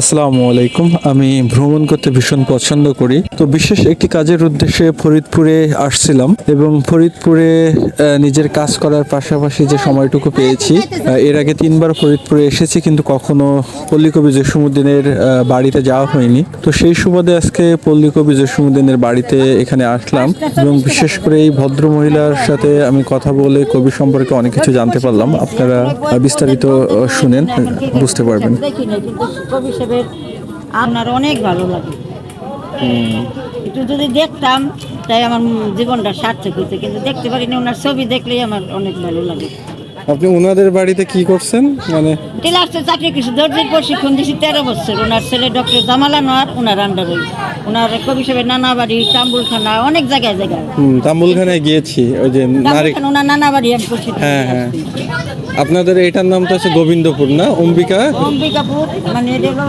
আসসালামু আলাইকুম। আমি ভ্রমণ করতে ভীষণ পছন্দ করি। তো বিশেষ একটি কাজের উদ্দেশ্যে ফরিদপুরে আসছিলাম এবং ফরিদপুরে নিজের কাজ করার পাশাপাশি যে সময়টুকু পেয়েছি এর আগে তিনবার ফরিদপুরে এসেছি কিন্তু কখনো পল্লীকবি জসীমুদ্দিনের বাড়িতে যাওয়া হয়নি। তো সেই সুবাদে আজকে পল্লীকবি জসীমুদ্দিনের বাড়িতে এখানে আসলাম এবং বিশেষ করে এই ভদ্র মহিলার সাথে আমি কথা বলে কবি সম্পর্কে অনেক কিছু জানতে পারলাম। আপনারা বিস্তারিত শুনেন, বুঝতে পারবেন। সাহেবের আপনার অনেক ভালো লাগে। একটু যদি দেখতাম তাই আমার জীবনটা সার্থক হইতো কিন্তু দেখতে পারিনি ওনার ছবি দেখলেই আমার অনেক ভালো লাগে। আপনি ওনাদের বাড়িতে কি করছেন? মানে টেলার্সের চাকরি কিছু দর্জির প্রশিক্ষণ দিয়েছি তেরো বছর। ওনার ছেলে ডক্টর জামাল আনোয়ার ওনার আন্ডারে ওনার কবি সাহেবের নানা বাড়ি তাম্বুলখানা অনেক জায়গায় জায়গায়। হুম, তাম্বুলখানায় গিয়েছি ওই যে ওনার নানা বাড়ি আমি প্রশিক্ষণ হ্যাঁ, হ্যাঁ। আপনাদের এটার নাম তো হচ্ছে গোবিন্দপুর না? অম্বিকা? অম্বিকাপুর মানে